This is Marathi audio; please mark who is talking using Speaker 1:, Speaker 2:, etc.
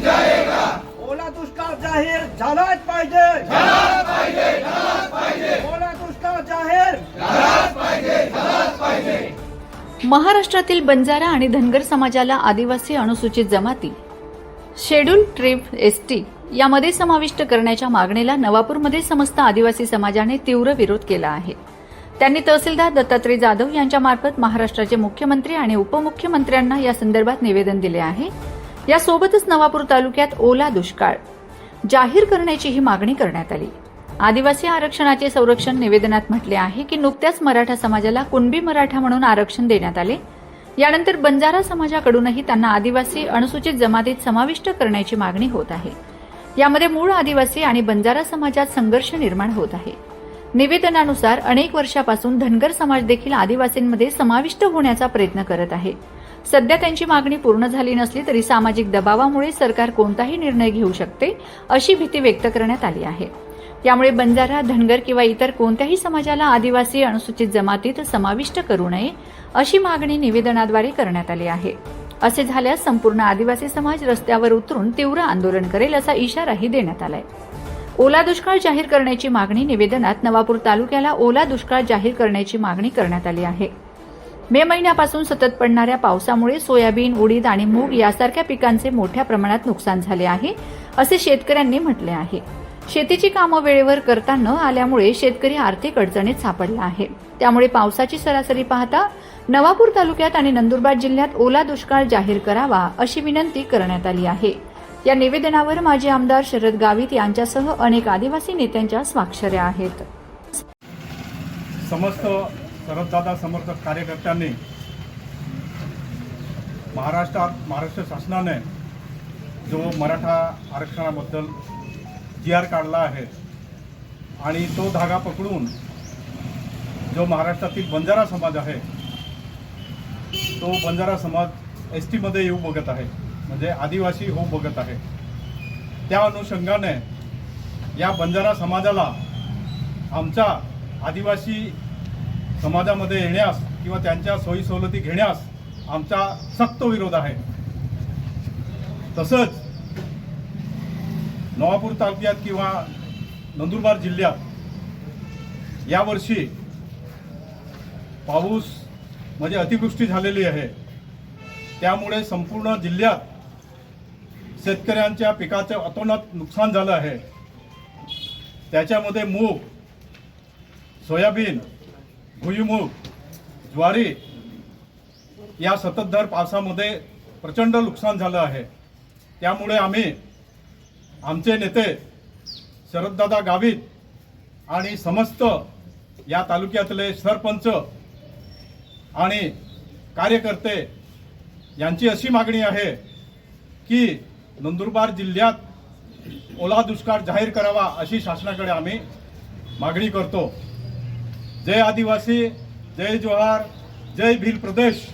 Speaker 1: जाएगा। ओला दुष्काळ जाहीर झालाच पाहिजे। झालाच पाहिजे झालाच पाहिजे। ओला दुष्काळ जाहीर।
Speaker 2: महाराष्ट्रातील बंजारा आणि धनगर समाजाला आदिवासी अनुसूचित जमाती शेड्यूल ट्रिप एसटी यामध्ये समाविष्ट करण्याच्या मागणीला नवापूरमध्ये समस्त आदिवासी समाजाने तीव्र विरोध केला आहे. त्यांनी तहसीलदार दत्तात्रय जाधव यांच्यामार्फत महाराष्ट्राचे मुख्यमंत्री आणि उपमुख्यमंत्र्यांना या संदर्भात निवेदन दिले आहे. यासोबतच नवापूर तालुक्यात ओला दुष्काळ. जाहीर करण्याची ही मागणी करण्यात आली. आदिवासी आरक्षणाचे संरक्षण निवेदनात म्हटले आहे की नुकत्याच मराठा समाजाला कुणबी मराठा म्हणून आरक्षण देण्यात आले. यानंतर बंजारा समाजाकडूनही त्यांना आदिवासी अनुसूचित जमातीत समाविष्ट करण्याची मागणी होत आहे. यामध्ये मूळ आदिवासी आणि बंजारा समाजात संघर्ष निर्माण होत आहे. निवेदनानुसार अनेक वर्षापासून धनगर समाज देखील आदिवासींमध्ये समाविष्ट होण्याचा प्रयत्न करत आहे. सध्या त्यांची मागणी पूर्ण झाली नसली तरी सामाजिक दबावामुळे सरकार कोणताही निर्णय घेऊ शकते अशी भीती व्यक्त करण्यात आली आहे. यामुळे बंजारा धनगर किंवा इतर कोणत्याही समाजाला आदिवासी अनुसूचित जमातीत समाविष्ट करू नये अशी मागणी निवेदनाद्वारे करण्यात आली आहे. असे झाल्यास संपूर्ण आदिवासी समाज रस्त्यावर उतरून तीव्र आंदोलन करेल असा इशाराही देण्यात आलाय. ओला दुष्काळ जाहीर करण्याची मागणी निवेदनात नवापूर तालुक्याला ओला दुष्काळ जाहीर करण्याची मागणी करण्यात आली आहे. मे महिन्यापासून सतत पडणाऱ्या पावसामुळे सोयाबीन उडीद आणि मूग यासारख्या पिकांचे मोठ्या प्रमाणात नुकसान झाले आहे असे शेतकऱ्यांनी म्हटले आहे. शेतीची कामं वेळेवर करता न आल्यामुळे शेतकरी आर्थिक अडचणीत सापडला आहे. त्यामुळे पावसाची सरासरी पाहता नवापूर तालुक्यात आणि नंदुरबार जिल्ह्यात ओला दुष्काळ जाहीर करावा अशी विनंती करण्यात आली आहे. या निवेदनावर माजी आमदार शरद गावित यांच्यासह अनेक आदिवासी नेत्यांच्या स्वाक्षऱ्या आहेत.
Speaker 3: समस्त शरददादा समर्थक कार्यकर्त्यांनी महाराष्ट्रात महाराष्ट्र शासनाने जो मराठा आरक्षणाबद्दल जी आर काढला आहे आणि तो धागा पकडून जो महाराष्ट्रातील बंजारा समाज आहे तो बंजारा समाज एस टीमध्ये येऊ बघत आहे म्हणजे आदिवासी होऊ बघत आहे. त्या अनुषंगाने या बंजारा समाजाला आमचा आदिवासी समाजामध्ये येण्यास किंवा त्यांच्या सोयी सवलती घेण्यास आमचा सक्त विरोध आहे. तसंच नवापूर तालुक्यात किंवा नंदुरबार जिल्ह्यात यावर्षी पाऊस म्हणजे अतिवृष्टी झालेली आहे. त्यामुळे संपूर्ण जिल्ह्यात शेतकऱ्यांच्या पिकाचं अतोनात नुकसान झालं आहे. त्याच्यामध्ये मूग सोयाबीन भुईमूग ज्वारी या सततधार पावसामध्ये प्रचंड नुकसान झालं आहे. त्यामुळे आम्ही आमचे नेते शरददादा गावित आणि समस्त या तालुक्यातले सरपंच आणि कार्यकर्ते यांची अशी मागणी आहे की नंदुरबार जिल्ह्यात ओला दुष्काळ जाहीर करावा अशी शासनाकडे आम्ही मागणी करतो. जय आदिवासी जय जोहार जय भील प्रदेश.